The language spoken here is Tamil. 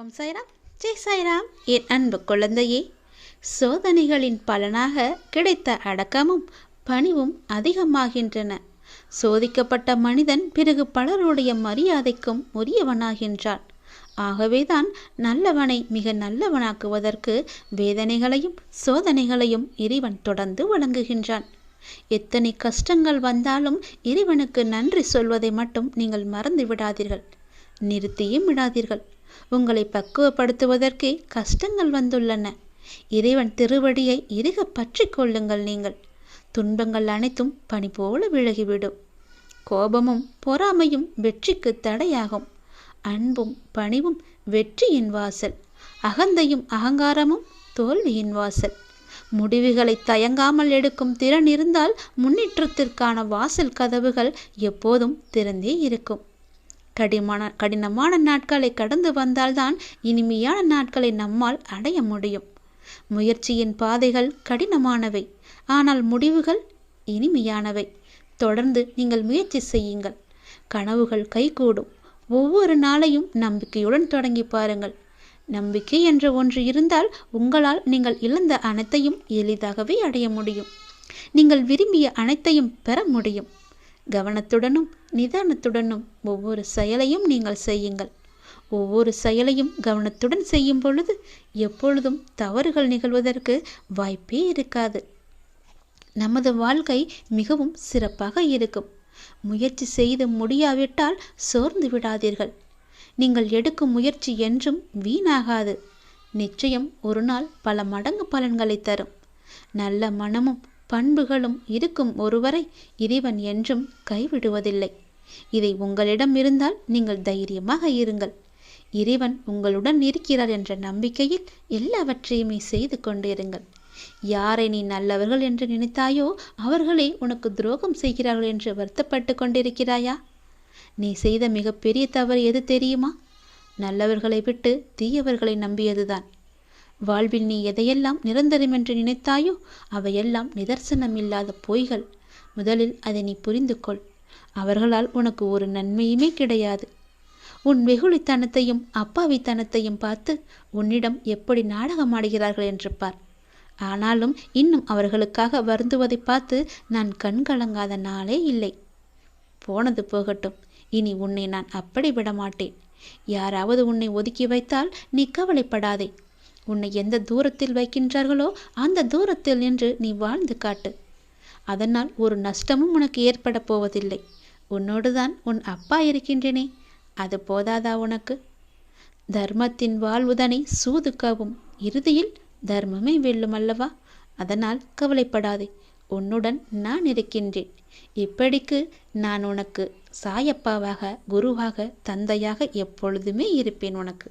ஓம் சாய்ராம் ஜெய் சாய்ராம் என் அன்பு குழந்தையே சோதனைகளின் பலனாக கிடைத்த அடக்கமும் பணிவும் அதிகமாகின்றன. சோதிக்கப்பட்ட மனிதன் பிறகு பலருடைய மரியாதைக்கும் உரியவனாகின்றான். ஆகவேதான் நல்லவனை மிக நல்லவனாக்குவதற்கு வேதனைகளையும் சோதனைகளையும் இறைவன் தொடர்ந்து வழங்குகின்றான். எத்தனை கஷ்டங்கள் வந்தாலும் இறைவனுக்கு நன்றி சொல்வதை மட்டும் நீங்கள் மறந்து விடாதீர்கள் நிறுத்தியும் விடாதீர்கள். உங்களை பக்குவப்படுத்துவதற்கே கஷ்டங்கள் வந்துள்ளன. இறைவன் திருவடியை இறுக பற்றி கொள்ளுங்கள் நீங்கள். துன்பங்கள் அனைத்தும் பனி போல விலகிவிடும். கோபமும் பொறாமையும் வெற்றிக்கு தடையாகும். அன்பும் பணிவும் வெற்றியின் வாசல். அகந்தையும் அகங்காரமும் தோல்வியின் வாசல். முடிவுகளை தயங்காமல் எடுக்கும் திறன் இருந்தால் முன்னேற்றத்திற்கான வாசல் கதவுகள் எப்போதும் திறந்தே இருக்கும். கடிமான கடினமான நாட்களை கடந்து வந்தால்தான் இனிமையான நாட்களை நம்மால் அடைய முடியும். முயற்சியின் பாதைகள் கடினமானவை ஆனால் முடிவுகள் இனிமையானவை. தொடர்ந்து நீங்கள் முயற்சி செய்யுங்கள். கனவுகள் கைகூடும். ஒவ்வொரு நாளையும் நம்பிக்கையுடன் தொடங்கி பாருங்கள். நம்பிக்கை என்ற ஒன்று இருந்தால் உங்களால் நீங்கள் இழந்த அனைத்தையும் எளிதாகவே அடைய முடியும். நீங்கள் விரும்பிய அனைத்தையும் பெற முடியும். கவனத்துடனும் நிதானத்துடனும் ஒவ்வொரு செயலையும் நீங்கள் செய்யுங்கள். ஒவ்வொரு செயலையும் கவனத்துடன் செய்யும் பொழுது எப்பொழுதும் தவறுகள் நிகழ்வதற்கு வாய்ப்பே இருக்காது. நமது வாழ்க்கை மிகவும் சிறப்பாக இருக்கும். முயற்சி செய்து முடியாவிட்டால் சோர்ந்து விடாதீர்கள். நீங்கள் எடுக்கும் முயற்சி என்றும் வீணாகாது. நிச்சயம் ஒரு நாள் பல மடங்கு பலன்களை தரும். நல்ல மனமும் பண்புகளும் இருக்கும் ஒருவரை இறைவன் என்றும் கைவிடுவதில்லை. இதை உங்களிடம் இருந்தால் நீங்கள் தைரியமாக இருங்கள். இறைவன் உங்களுடன் இருக்கிறார் என்ற நம்பிக்கையில் எல்லாவற்றையுமே செய்து கொண்டிருங்கள். யாரை நீ நல்லவர்கள் என்று நினைத்தாயோ அவர்களே உனக்கு துரோகம் செய்கிறார்கள் என்று வருத்தப்பட்டு கொண்டிருக்கிறாயா? நீ செய்த மிகப்பெரிய தவறு எது தெரியுமா? நல்லவர்களை விட்டு தீயவர்களை நம்பியதுதான். வாழ்வில் நீ எதையெல்லாம் நிரந்தரம் என்று நினைத்தாயோ அவையெல்லாம் நிதர்சனம் இல்லாத பொய்கள். முதலில் அதை நீ புரிந்து கொள் அவர்களால் உனக்கு ஒரு நன்மையுமே கிடையாது. உன் வெகுளித்தனத்தையும் அப்பாவித்தனத்தையும் பார்த்து உன்னிடம் எப்படி நாடகமாடுகிறார்கள் என்று பார். ஆனாலும் இன்னும் அவர்களுக்காக வருந்துவதை பார்த்து நான் கண்கலங்காத நாளே இல்லை. போனது போகட்டும். இனி உன்னை நான் அப்படி விட மாட்டேன் யாராவது உன்னை ஒதுக்கி வைத்தால் நீ கவலைப்படாதே. உன்னை எந்த தூரத்தில் வைக்கின்றார்களோ அந்த தூரத்தில் நின்று நீ வாழ்ந்து காட்டு. அதனால் ஒரு நஷ்டமும் உனக்கு ஏற்பட போவதில்லை. உன்னோடுதான் உன் அப்பா இருக்கின்றனே. அது போதாதா உனக்கு? தர்மத்தின் வாழ்வுதனை சூதுக்கவும் இறுதியில் தர்மமே வெல்லும் அல்லவா? அதனால் கவலைப்படாதே. உன்னுடன் நான் இருக்கின்றேன். இப்படிக்கு நான் உனக்கு சாயப்பாவாக குருவாக தந்தையாக எப்பொழுதுமே இருப்பேன் உனக்கு.